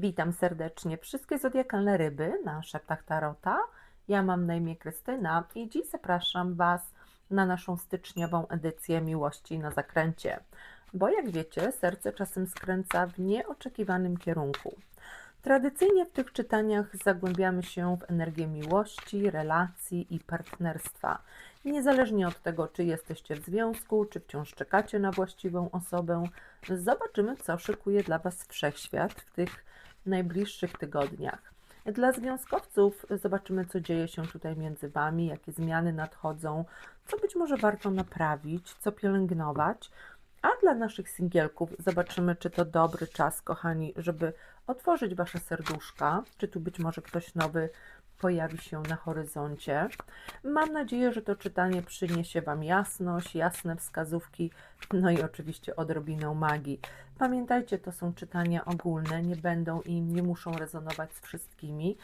Witam serdecznie wszystkie zodiakalne ryby na Szeptach Tarota. Ja mam na imię Krystyna i dziś zapraszam Was na naszą styczniową edycję Miłości na Zakręcie. Bo jak wiecie, serce czasem skręca w nieoczekiwanym kierunku. Tradycyjnie w tych czytaniach zagłębiamy się w energię miłości, relacji i partnerstwa. Niezależnie od tego, czy jesteście w związku, czy wciąż czekacie na właściwą osobę, zobaczymy, co szykuje dla Was wszechświat w tych najbliższych tygodniach. Dla związkowców zobaczymy, co dzieje się tutaj między Wami, jakie zmiany nadchodzą, co być może warto naprawić, co pielęgnować. A dla naszych singielków zobaczymy, czy to dobry czas, kochani, żeby otworzyć Wasze serduszka, czy tu być może ktoś nowy pojawi się na horyzoncie. Mam nadzieję, że to czytanie przyniesie Wam jasność, jasne wskazówki, no i oczywiście odrobinę magii. Pamiętajcie, to są czytania ogólne, nie będą i nie muszą rezonować z wszystkimi.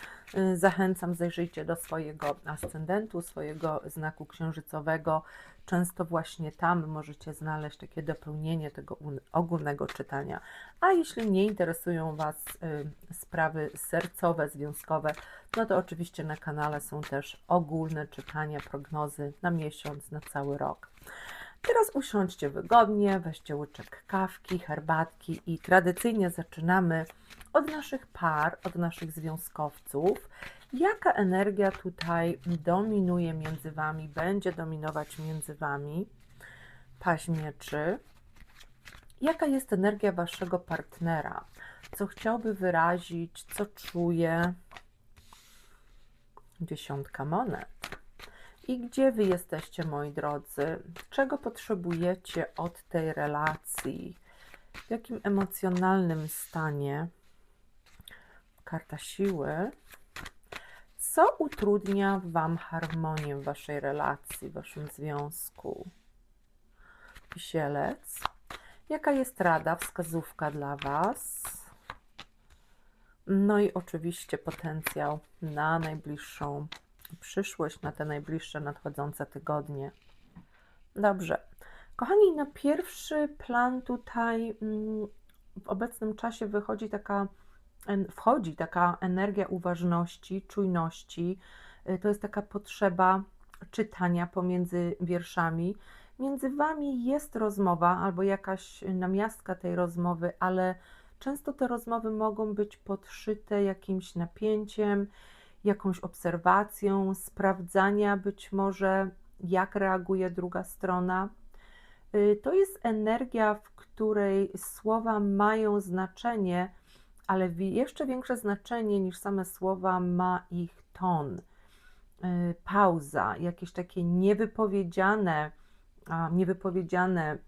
Zachęcam, zajrzyjcie do swojego ascendentu, swojego znaku księżycowego. Często właśnie tam możecie znaleźć takie dopełnienie tego ogólnego czytania. A jeśli nie interesują Was y, sprawy sercowe, związkowe, no to oczywiście na kanale są też ogólne czytania, prognozy na miesiąc, na cały rok. Teraz usiądźcie wygodnie, weźcie łyczek kawki, herbatki i tradycyjnie zaczynamy od naszych par, od naszych związkowców. Jaka energia tutaj dominuje między Wami, będzie dominować między Wami? Paź mieczy. Jaka jest energia Waszego partnera? Co chciałby wyrazić, co czuje? Dziesiątka monet. I gdzie wy jesteście, moi drodzy? Czego potrzebujecie od tej relacji? W jakim emocjonalnym stanie? Karta siły. Co utrudnia Wam harmonię w Waszej relacji, w Waszym związku? Wisielec. Jaka jest rada, wskazówka dla Was? No i oczywiście potencjał na najbliższą przyszłość, na te najbliższe nadchodzące tygodnie. Dobrze. Kochani, na pierwszy plan tutaj mm, w obecnym czasie wychodzi taka, wchodzi taka energia uważności, czujności. Y, To jest taka potrzeba czytania pomiędzy wierszami. Między Wami jest rozmowa albo jakaś namiastka tej rozmowy, ale często te rozmowy mogą być podszyte jakimś napięciem, jakąś obserwacją, sprawdzania być może, jak reaguje druga strona. Y, To jest energia, w której słowa mają znaczenie, ale jeszcze większe znaczenie niż same słowa ma ich ton, y, pauza, jakieś takie niewypowiedziane, niewypowiedziane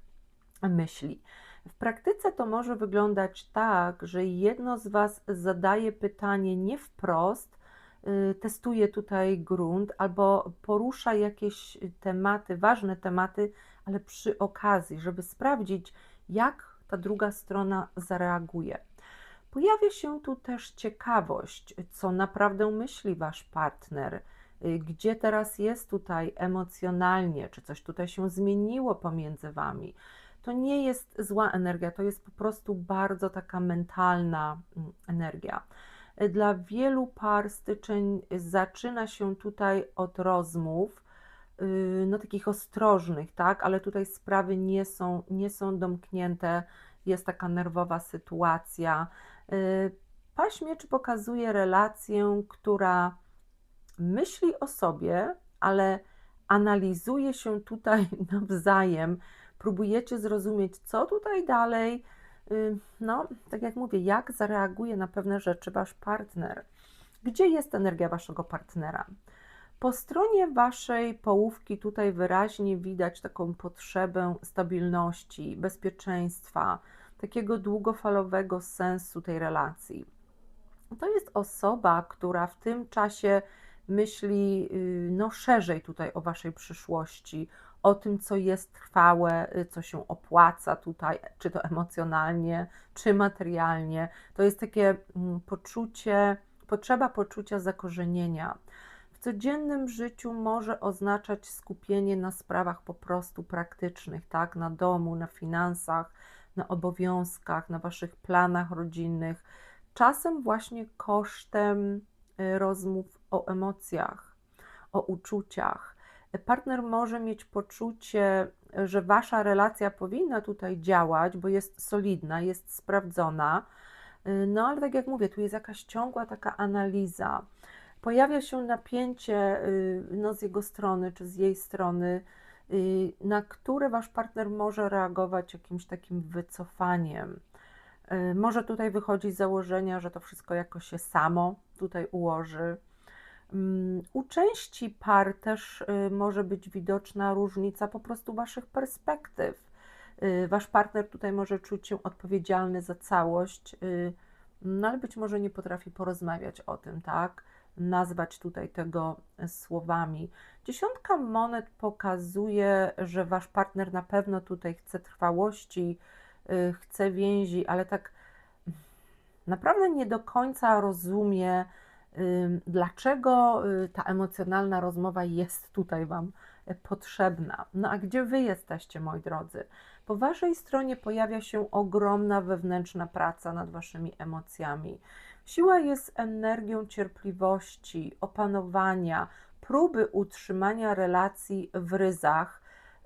myśli. W praktyce to może wyglądać tak, że jedno z Was zadaje pytanie nie wprost, y, testuje tutaj grunt albo porusza jakieś tematy, ważne tematy, ale przy okazji, żeby sprawdzić, jak ta druga strona zareaguje. Pojawia się tu też ciekawość, co naprawdę myśli Wasz partner, y, gdzie teraz jest tutaj emocjonalnie, czy coś tutaj się zmieniło pomiędzy Wami. To nie jest zła energia, to jest po prostu bardzo taka mentalna mm, energia. Y, Dla wielu par styczeń zaczyna się tutaj od rozmów, y, no takich ostrożnych, tak, ale tutaj sprawy nie są, nie są domknięte, jest taka nerwowa sytuacja. Y, Paź pokazuje relację, która myśli o sobie, ale analizuje się tutaj nawzajem. Próbujecie zrozumieć, co tutaj dalej. Y, No, tak jak mówię, jak zareaguje na pewne rzeczy wasz partner. Gdzie jest energia waszego partnera? Po stronie waszej połówki tutaj wyraźnie widać taką potrzebę stabilności, bezpieczeństwa, takiego długofalowego sensu tej relacji. To jest osoba, która w tym czasie myśli y, no, szerzej tutaj o waszej przyszłości, o tym, co jest trwałe, y, co się opłaca tutaj, czy to emocjonalnie, czy materialnie. To jest takie mm, poczucie, potrzeba poczucia zakorzenienia. W codziennym życiu może oznaczać skupienie na sprawach po prostu praktycznych, tak? Na domu, na finansach, na obowiązkach, na waszych planach rodzinnych czasem właśnie kosztem y, rozmów o emocjach, o uczuciach. Partner może mieć poczucie, że wasza relacja powinna tutaj działać, bo jest solidna, jest sprawdzona. Y, No ale tak jak mówię, tu jest jakaś ciągła taka analiza. Pojawia się napięcie y, no, z jego strony czy z jej strony, na które wasz partner może reagować jakimś takim wycofaniem. Y, Może tutaj wychodzić z założenia, że to wszystko jakoś się samo tutaj ułoży. Mm, U części par też y, może być widoczna różnica po prostu waszych perspektyw. Y, Wasz partner tutaj może czuć się odpowiedzialny za całość, y, no ale być może nie potrafi porozmawiać o tym, tak? Nazwać tutaj tego y, słowami. Dziesiątka monet pokazuje, że wasz partner na pewno tutaj chce trwałości, y, chce więzi, ale tak naprawdę nie do końca rozumie, ym, dlaczego ta emocjonalna rozmowa jest tutaj Wam potrzebna. No a gdzie Wy jesteście, moi drodzy? Po Waszej stronie pojawia się ogromna wewnętrzna praca nad Waszymi emocjami. Siła jest energią cierpliwości, opanowania, próby utrzymania relacji w ryzach,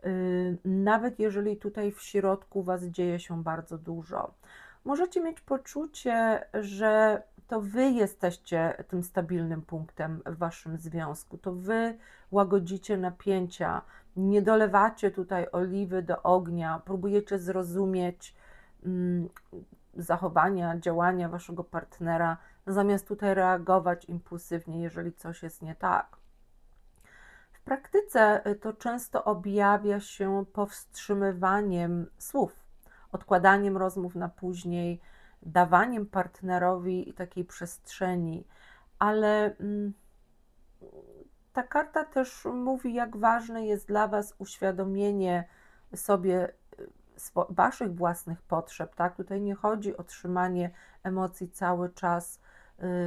y, nawet jeżeli tutaj w środku Was dzieje się bardzo dużo możecie mieć poczucie, że to wy jesteście tym stabilnym punktem w waszym związku. To wy łagodzicie napięcia, nie dolewacie tutaj oliwy do ognia, próbujecie zrozumieć mm, zachowania, działania waszego partnera, zamiast tutaj reagować impulsywnie, jeżeli coś jest nie tak. W praktyce y, to często objawia się powstrzymywaniem słów odkładaniem rozmów na później, dawaniem partnerowi takiej przestrzeni, ale mm, ta karta też mówi, jak ważne jest dla Was uświadomienie sobie swo- Waszych własnych potrzeb, tak? Tutaj nie chodzi o trzymanie emocji cały czas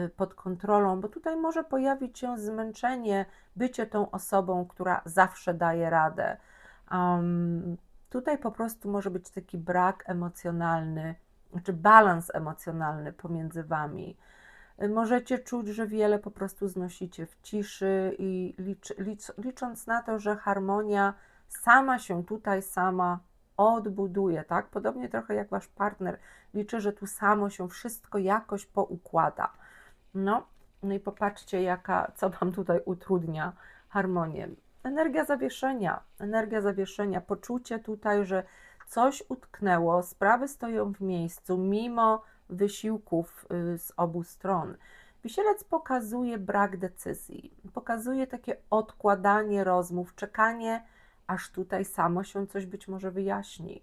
y, pod kontrolą, bo tutaj może pojawić się zmęczenie, bycie tą osobą, która zawsze daje radę. Um, tutaj po prostu może być taki brak emocjonalny, czy balans emocjonalny pomiędzy Wami. Y, Możecie czuć, że wiele po prostu znosicie w ciszy i licz, licz, licząc na to, że harmonia sama się tutaj sama odbuduje, tak? Podobnie trochę jak Wasz partner liczy, że tu samo się wszystko jakoś poukłada. No, no i popatrzcie, jaka, co Wam tutaj utrudnia harmonię. Energia zawieszenia, energia zawieszenia, poczucie tutaj, że coś utknęło, sprawy stoją w miejscu, mimo wysiłków y, z obu stron. Wisielec pokazuje brak decyzji, pokazuje takie odkładanie rozmów, czekanie, aż tutaj samo się coś być może wyjaśni.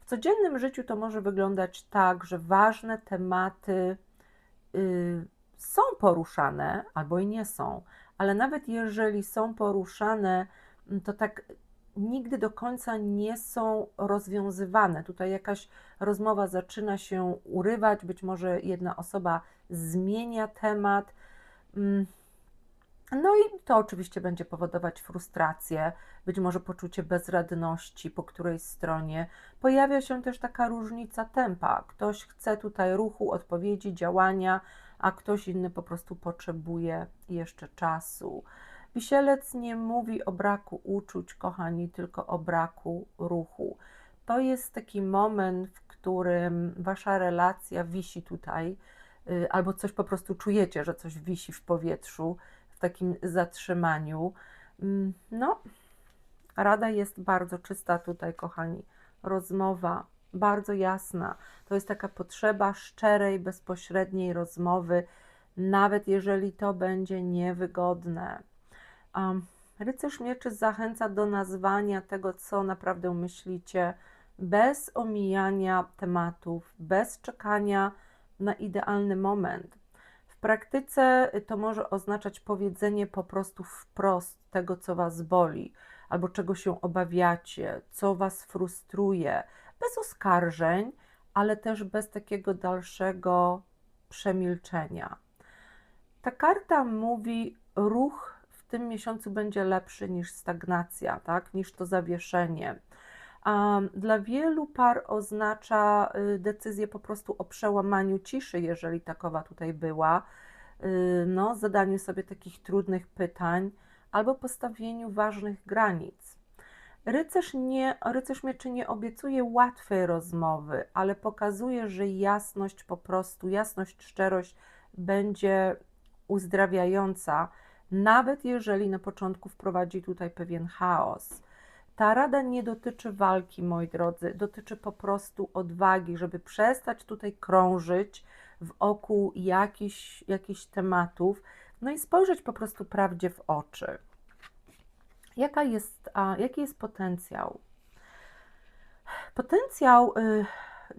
W codziennym życiu to może wyglądać tak, że ważne tematy y, są poruszane albo i nie są, ale nawet jeżeli są poruszane, to tak nigdy do końca nie są rozwiązywane. Tutaj jakaś rozmowa zaczyna się urywać, być może jedna osoba zmienia temat. mm, No i to oczywiście będzie powodować frustrację, być może poczucie bezradności po którejś stronie. Pojawia się też taka różnica tempa. Ktoś chce tutaj ruchu, odpowiedzi, działania, a ktoś inny po prostu potrzebuje jeszcze czasu. Wisielec nie mówi o braku uczuć, kochani, tylko o braku ruchu. To jest taki moment, w którym wasza relacja wisi tutaj, y, albo coś po prostu czujecie, że coś wisi w powietrzu, w takim zatrzymaniu. Mm, No, rada jest bardzo czysta tutaj, kochani. Rozmowa bardzo jasna. To jest taka potrzeba szczerej, bezpośredniej rozmowy, nawet jeżeli to będzie niewygodne. Rycerz mieczy zachęca do nazwania tego, co naprawdę myślicie, bez omijania tematów, bez czekania na idealny moment. W praktyce to może oznaczać powiedzenie po prostu wprost tego, co Was boli, albo czego się obawiacie, co Was frustruje, bez oskarżeń, ale też bez takiego dalszego przemilczenia. Ta karta mówi, ruch tym miesiącu będzie lepszy niż stagnacja, tak? niż to zawieszenie. Dla wielu par oznacza y, decyzję po prostu o przełamaniu ciszy, jeżeli takowa tutaj była, y, no, zadaniu sobie takich trudnych pytań albo postawieniu ważnych granic. Rycerz, nie, rycerz mieczy nie obiecuje łatwej rozmowy, ale pokazuje, że jasność po prostu, jasność, szczerość będzie uzdrawiająca, nawet jeżeli na początku wprowadzi tutaj pewien chaos. Ta rada nie dotyczy walki, moi drodzy, dotyczy po prostu odwagi, żeby przestać tutaj krążyć wokół jakichś, jakichś tematów, no i spojrzeć po prostu prawdzie w oczy. Jaka jest, a, jaki jest potencjał? Potencjał y,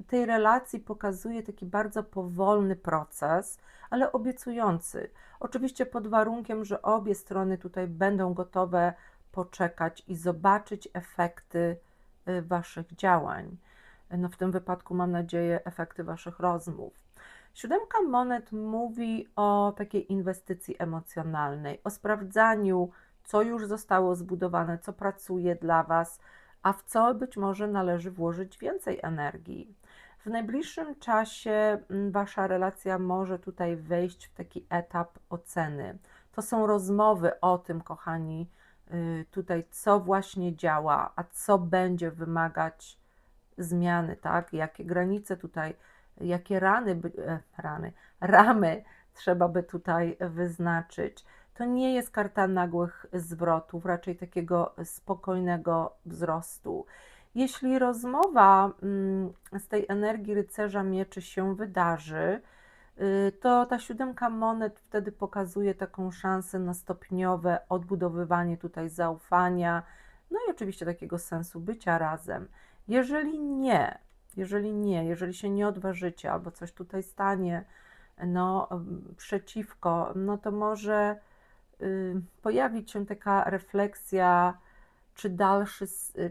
tej relacji pokazuje taki bardzo powolny proces, ale obiecujący. Oczywiście pod warunkiem, że obie strony tutaj będą gotowe poczekać i zobaczyć efekty y, Waszych działań. No w tym wypadku mam nadzieję efekty Waszych rozmów. Siódemka monet mówi o takiej inwestycji emocjonalnej, o sprawdzaniu, co już zostało zbudowane, co pracuje dla Was, a w co być może należy włożyć więcej energii. W najbliższym czasie mm, Wasza relacja może tutaj wejść w taki etap oceny. To są rozmowy o tym, kochani, y, tutaj co właśnie działa, a co będzie wymagać zmiany, tak? Jakie granice tutaj, jakie rany, e, rany, ramy trzeba by tutaj wyznaczyć. To nie jest karta nagłych zwrotów, raczej takiego spokojnego wzrostu. Jeśli rozmowa mm, z tej energii rycerza mieczy się wydarzy, y, to ta siódemka monet wtedy pokazuje taką szansę na stopniowe odbudowywanie tutaj zaufania, no i oczywiście takiego sensu bycia razem. Jeżeli nie, jeżeli nie, jeżeli się nie odważycie albo coś tutaj stanie, no przeciwko, no to może pojawić się taka refleksja, czy, dalszy,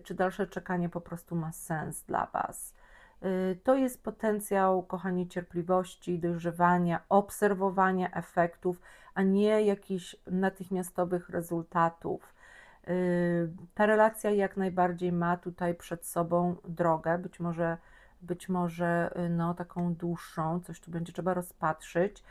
czy dalsze czekanie po prostu ma sens dla Was. Y, to jest potencjał, kochani, cierpliwości, dojrzewania, obserwowania efektów, a nie jakichś natychmiastowych rezultatów. Y, ta relacja jak najbardziej ma tutaj przed sobą drogę, być może, być może y, no, taką dłuższą, coś tu będzie trzeba rozpatrzyć,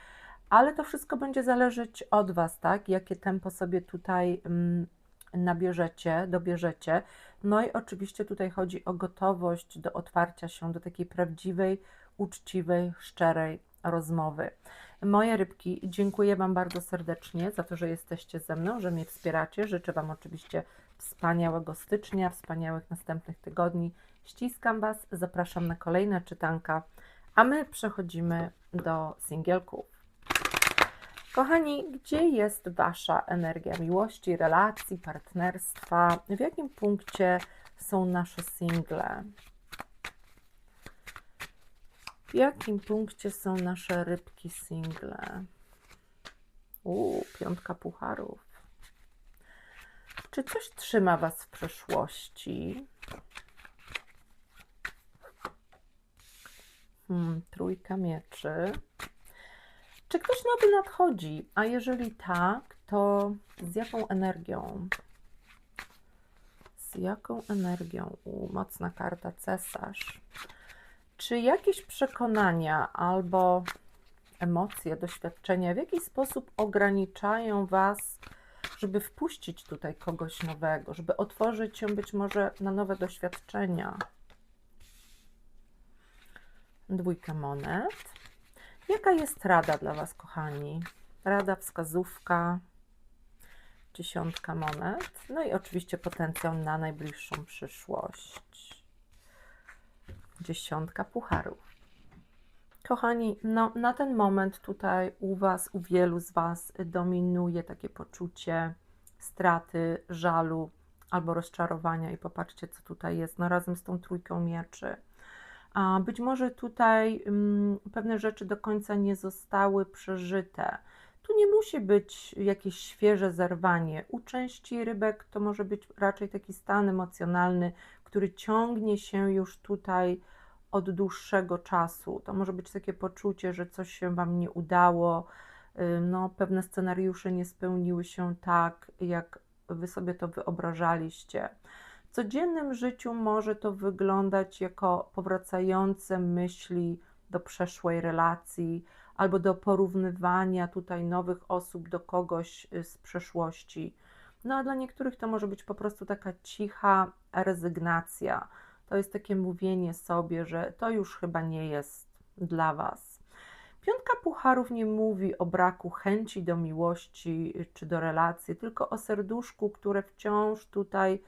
ale to wszystko będzie zależeć od Was, tak? Jakie tempo sobie tutaj mm, nabierzecie, dobierzecie. No i oczywiście tutaj chodzi o gotowość do otwarcia się do takiej prawdziwej, uczciwej, szczerej rozmowy. Moje rybki, dziękuję Wam bardzo serdecznie za to, że jesteście ze mną, że mnie wspieracie. Życzę Wam oczywiście wspaniałego stycznia, wspaniałych następnych tygodni. Ściskam Was, zapraszam na kolejne czytanka, a my przechodzimy do singielków. Kochani, gdzie jest Wasza energia miłości, relacji, partnerstwa? W jakim punkcie są nasze single? W jakim punkcie są nasze rybki single? Uuu, piątka pucharów. Czy coś trzyma Was w przeszłości? Hmm, trójka mieczy. Czy ktoś nowy nadchodzi? A jeżeli tak, to z jaką energią? Z jaką energią? U, mocna karta cesarz. Czy jakieś przekonania albo emocje, doświadczenia w jakiś sposób ograniczają Was, żeby wpuścić tutaj kogoś nowego, żeby otworzyć się być może na nowe doświadczenia? Dwójka monet. Jaka jest rada dla Was, kochani? Rada, wskazówka, dziesiątka monet, no i oczywiście potencjał na najbliższą przyszłość. Dziesiątka pucharów. Kochani, no na ten moment tutaj u Was, u wielu z Was dominuje takie poczucie straty, żalu albo rozczarowania i popatrzcie, co tutaj jest, no razem z tą trójką mieczy a być może tutaj mm, pewne rzeczy do końca nie zostały przeżyte. Tu nie musi być jakieś świeże zerwanie. U części rybek to może być raczej taki stan emocjonalny, który ciągnie się już tutaj od dłuższego czasu. To może być takie poczucie, że coś się Wam nie udało, no, pewne scenariusze nie spełniły się tak, jak Wy sobie to wyobrażaliście codziennym życiu może to wyglądać jako powracające myśli do przeszłej relacji albo do porównywania tutaj nowych osób do kogoś y, z przeszłości. No a dla niektórych to może być po prostu taka cicha rezygnacja. To jest takie mówienie sobie, że to już chyba nie jest dla Was. Piątka pucharów nie mówi o braku chęci do miłości czy do relacji, tylko o serduszku, które wciąż tutaj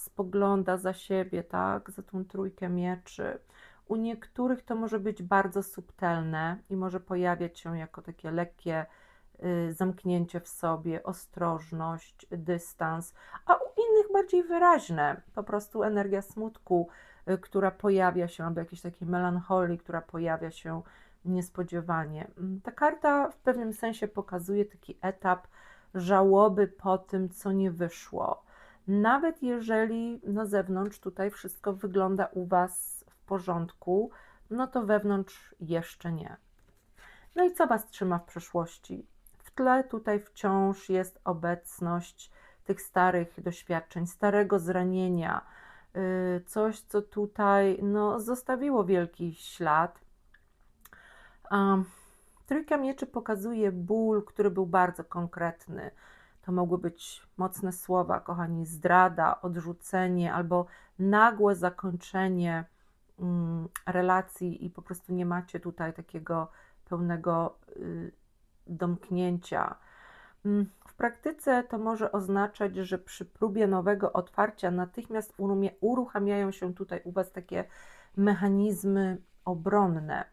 spogląda za siebie, tak, za tą trójkę mieczy. U niektórych to może być bardzo subtelne i może pojawiać się jako takie lekkie y, zamknięcie w sobie, ostrożność, dystans, a u innych bardziej wyraźne, po prostu energia smutku, y, która pojawia się, albo jakiejś takiej melancholii, która pojawia się niespodziewanie. Mm, Ta karta w pewnym sensie pokazuje taki etap żałoby po tym, co nie wyszło. Nawet jeżeli na zewnątrz tutaj wszystko wygląda u Was w porządku, no to wewnątrz jeszcze nie. No i co Was trzyma w przeszłości? W tle tutaj wciąż jest obecność tych starych doświadczeń, starego zranienia, yy, coś, co tutaj no, zostawiło wielki ślad. Um, trójka mieczy pokazuje ból, który był bardzo konkretny. To mogły być mocne słowa, kochani, zdrada, odrzucenie albo nagłe zakończenie mm, relacji i po prostu nie macie tutaj takiego pełnego y, domknięcia. Mm, W praktyce to może oznaczać, że przy próbie nowego otwarcia natychmiast uruchamiają się tutaj u Was takie mechanizmy obronne.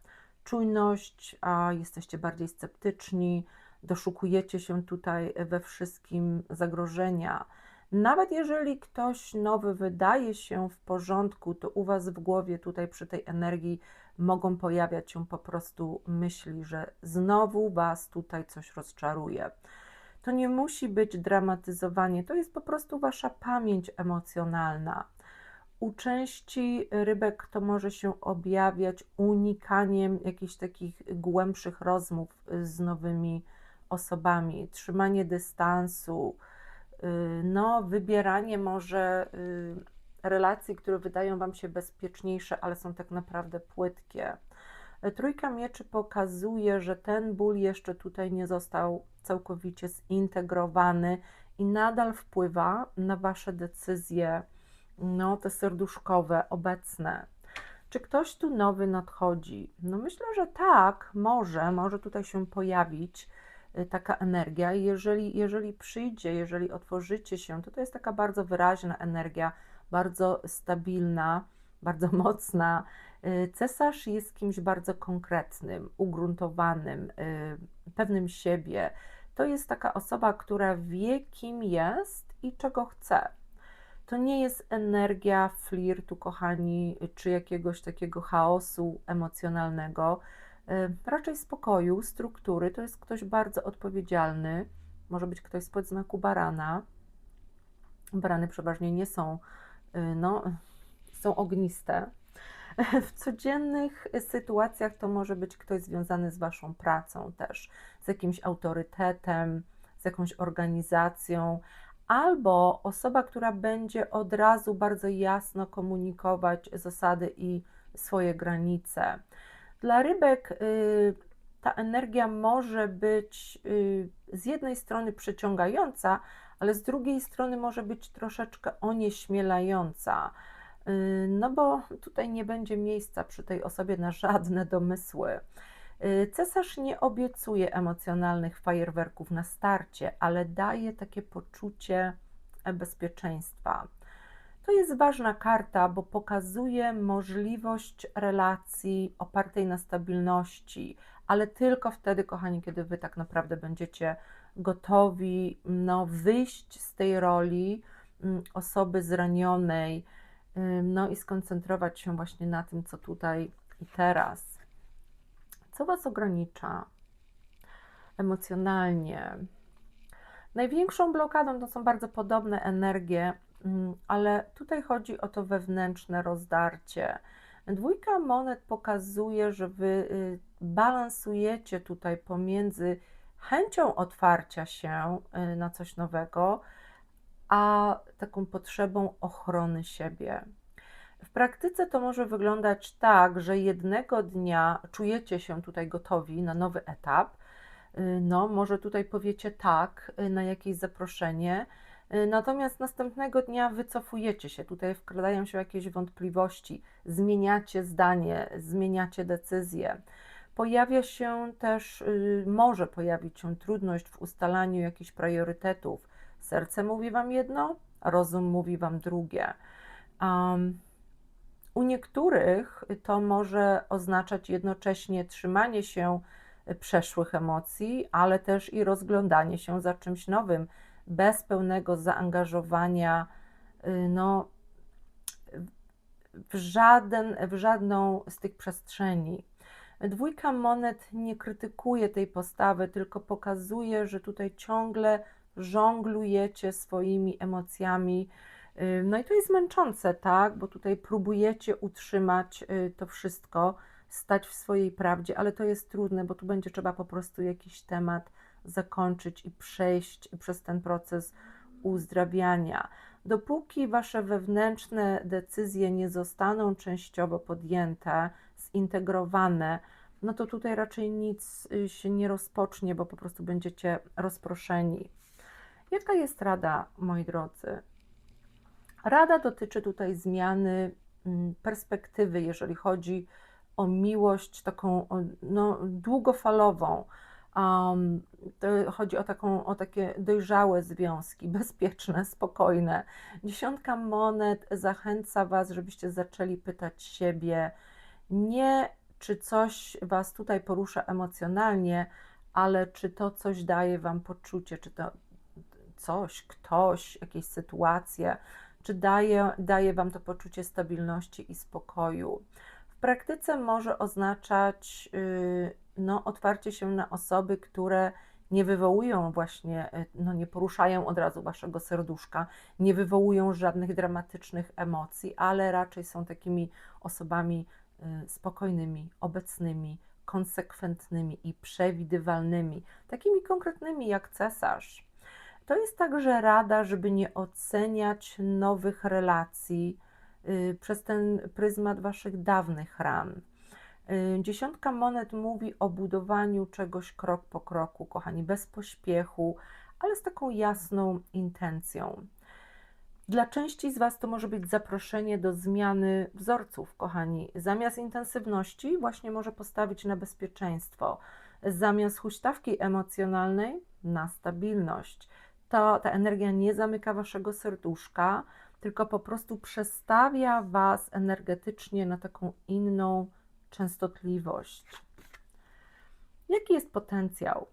Czujność, a jesteście bardziej sceptyczni, doszukujecie się tutaj we wszystkim zagrożenia. Nawet jeżeli ktoś nowy wydaje się w porządku, to u Was w głowie, tutaj przy tej energii, mogą pojawiać się po prostu myśli, że znowu Was tutaj coś rozczaruje. To nie musi być dramatyzowanie, to jest po prostu Wasza pamięć emocjonalna. U części rybek to może się objawiać unikaniem jakichś takich głębszych rozmów z nowymi osobami, trzymanie dystansu, y, no, wybieranie może y, relacji, które wydają Wam się bezpieczniejsze, ale są tak naprawdę płytkie. Trójka mieczy pokazuje, że ten ból jeszcze tutaj nie został całkowicie zintegrowany i nadal wpływa na Wasze decyzje, no, te serduszkowe, obecne. Czy ktoś tu nowy nadchodzi? No myślę, że tak, może, może tutaj się pojawić taka energia. Jeżeli, jeżeli przyjdzie, jeżeli otworzycie się, to to jest taka bardzo wyraźna energia, bardzo stabilna, bardzo mocna. Y, Cesarz jest kimś bardzo konkretnym, ugruntowanym, y, pewnym siebie. To jest taka osoba, która wie, kim jest i czego chce. To nie jest energia flirtu, kochani, czy jakiegoś takiego chaosu emocjonalnego, y, raczej spokoju, struktury. To jest ktoś bardzo odpowiedzialny, może być ktoś spod znaku barana. Barany przeważnie nie są, y, no, są ogniste. W codziennych sytuacjach to może być ktoś związany z Waszą pracą też, z jakimś autorytetem, z jakąś organizacją, albo osoba, która będzie od razu bardzo jasno komunikować zasady i swoje granice. Dla rybek y, ta energia może być y, z jednej strony przyciągająca, ale z drugiej strony może być troszeczkę onieśmielająca. Y, No bo tutaj nie będzie miejsca przy tej osobie na żadne domysły. Cesarz nie obiecuje emocjonalnych fajerwerków na starcie, ale daje takie poczucie bezpieczeństwa. To jest ważna karta, bo pokazuje możliwość relacji opartej na stabilności, ale tylko wtedy, kochani, kiedy wy tak naprawdę będziecie gotowi no, wyjść z tej roli mm, osoby zranionej, no i skoncentrować się właśnie na tym, co tutaj i teraz. Co Was ogranicza emocjonalnie? Największą blokadą to są bardzo podobne energie, ale tutaj chodzi o to wewnętrzne rozdarcie. Dwójka monet pokazuje, że Wy y, balansujecie tutaj pomiędzy chęcią otwarcia się y, na coś nowego, a taką potrzebą ochrony siebie. W praktyce to może wyglądać tak, że jednego dnia czujecie się tutaj gotowi na nowy etap. Y, No, może tutaj powiecie tak na jakieś zaproszenie, natomiast następnego dnia wycofujecie się. Tutaj wkradają się jakieś wątpliwości, zmieniacie zdanie, zmieniacie decyzję. Pojawia się też, y, może pojawić się trudność w ustalaniu jakichś priorytetów. Serce mówi wam jedno, rozum mówi wam drugie. Um, u niektórych to może oznaczać jednocześnie trzymanie się przeszłych emocji, ale też i rozglądanie się za czymś nowym, bez pełnego zaangażowania y, no, w, żaden, w żadną z tych przestrzeni. Dwójka monet nie krytykuje tej postawy, tylko pokazuje, że tutaj ciągle żonglujecie swoimi emocjami. Y, No i to jest męczące, tak? Bo tutaj próbujecie utrzymać y, to wszystko, stać w swojej prawdzie, ale to jest trudne, bo tu będzie trzeba po prostu jakiś temat zakończyć i przejść przez ten proces uzdrawiania. Dopóki wasze wewnętrzne decyzje nie zostaną częściowo podjęte, zintegrowane, no to tutaj raczej nic y, się nie rozpocznie, bo po prostu będziecie rozproszeni. Jaka jest rada, moi drodzy? Rada dotyczy tutaj zmiany mm, perspektywy, jeżeli chodzi o miłość taką no, długofalową. Um, to chodzi o, taką, o takie dojrzałe związki, bezpieczne, spokojne. Dziesiątka monet zachęca Was, żebyście zaczęli pytać siebie, nie czy coś Was tutaj porusza emocjonalnie, ale czy to coś daje Wam poczucie, czy to coś, ktoś, jakieś sytuacje, czy daje, daje Wam to poczucie stabilności i spokoju. W praktyce może oznaczać yy, no, otwarcie się na osoby, które nie wywołują właśnie, y, no, nie poruszają od razu Waszego serduszka, nie wywołują żadnych dramatycznych emocji, ale raczej są takimi osobami y, spokojnymi, obecnymi, konsekwentnymi i przewidywalnymi, takimi konkretnymi jak cesarz. To jest także rada, żeby nie oceniać nowych relacji y, przez ten pryzmat waszych dawnych ran. Y, Dziesiątka monet mówi o budowaniu czegoś krok po kroku, kochani, bez pośpiechu, ale z taką jasną intencją. Dla części z Was to może być zaproszenie do zmiany wzorców, kochani. Zamiast intensywności, właśnie może postawić na bezpieczeństwo. Zamiast huśtawki emocjonalnej, na stabilność. To, ta energia nie zamyka Waszego serduszka, tylko po prostu przestawia Was energetycznie na taką inną częstotliwość. Jaki jest potencjał?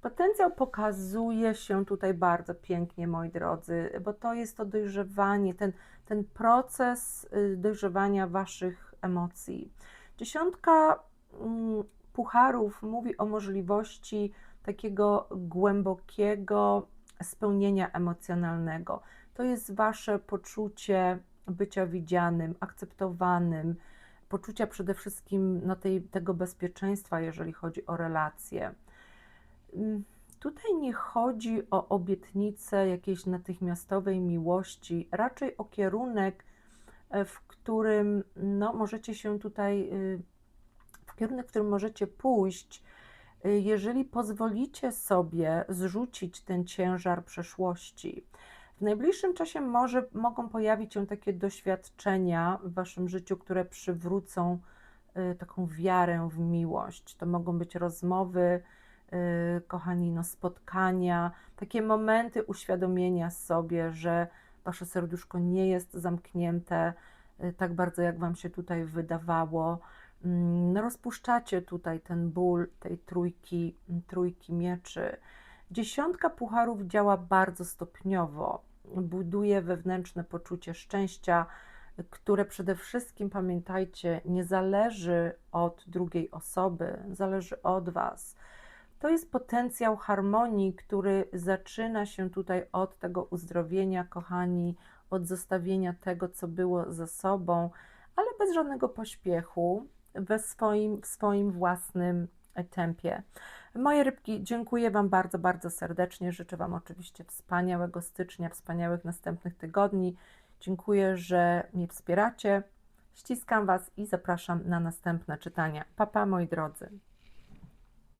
Potencjał pokazuje się tutaj bardzo pięknie, moi drodzy, bo to jest to dojrzewanie, ten, ten proces y, dojrzewania Waszych emocji. Dziesiątka mm, pucharów mówi o możliwości takiego głębokiego spełnienia emocjonalnego. To jest Wasze poczucie bycia widzianym, akceptowanym, poczucia przede wszystkim no, tej, tego bezpieczeństwa, jeżeli chodzi o relacje. Mm, Tutaj nie chodzi o obietnicę jakiejś natychmiastowej miłości, raczej o kierunek, e, w którym no, możecie się tutaj, y, w kierunek, w którym możecie pójść, y, jeżeli pozwolicie sobie zrzucić ten ciężar przeszłości. W najbliższym czasie może, mogą pojawić się takie doświadczenia w waszym życiu, które przywrócą y, taką wiarę w miłość. To mogą być rozmowy, y, kochani, no, spotkania, takie momenty uświadomienia sobie, że wasze serduszko nie jest zamknięte y, tak bardzo, jak wam się tutaj wydawało. No, rozpuszczacie tutaj ten ból tej trójki, trójki mieczy. Dziesiątka pucharów działa bardzo stopniowo, buduje wewnętrzne poczucie szczęścia, które przede wszystkim, pamiętajcie, nie zależy od drugiej osoby, zależy od Was. To jest potencjał harmonii, który zaczyna się tutaj od tego uzdrowienia, kochani, od zostawienia tego, co było ze sobą, ale bez żadnego pośpiechu, we swoim, w swoim własnym tempie. Moje rybki, dziękuję Wam bardzo, bardzo serdecznie. Życzę Wam oczywiście wspaniałego stycznia, wspaniałych następnych tygodni. Dziękuję, że mnie wspieracie. Ściskam Was i zapraszam na następne czytania. Papa, moi drodzy.